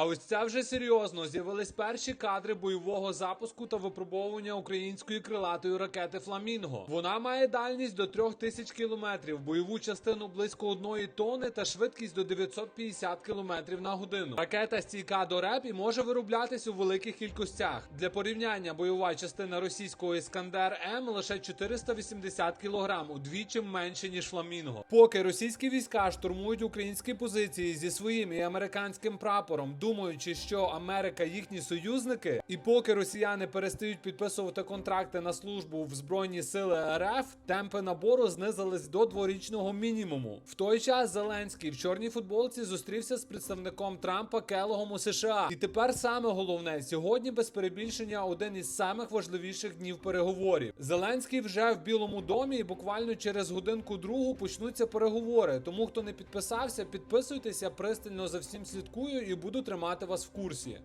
А ось це вже серйозно. З'явились перші кадри бойового запуску та випробовування української крилатої ракети Фламінго. Вона має дальність до 3000 кілометрів, бойову частину близько одної тони та швидкість до 950 кілометрів на годину. Ракета стійка до РЕП і може вироблятись у великих кількостях. Для порівняння бойова частина російського Іскандер М лише 480 кілограм, удвічі менше ніж Фламінго. Поки російські війська штурмують українські позиції зі своїм і американським прапором, думаючи, що Америка їхні союзники, і поки росіяни перестають підписувати контракти на службу в збройні сили РФ, темпи набору знизились до дворічного мінімуму. В той час Зеленський в чорній футболці зустрівся з представником Трампа Келогом у США. І тепер саме головне сьогодні без перебільшення один із самих важливіших днів переговорів. Зеленський вже в Білому домі, і буквально через годинку другу почнуться переговори. Тому хто не підписався, підписуйтеся, пристально за всім слідкую і буду тримати вас в курсі.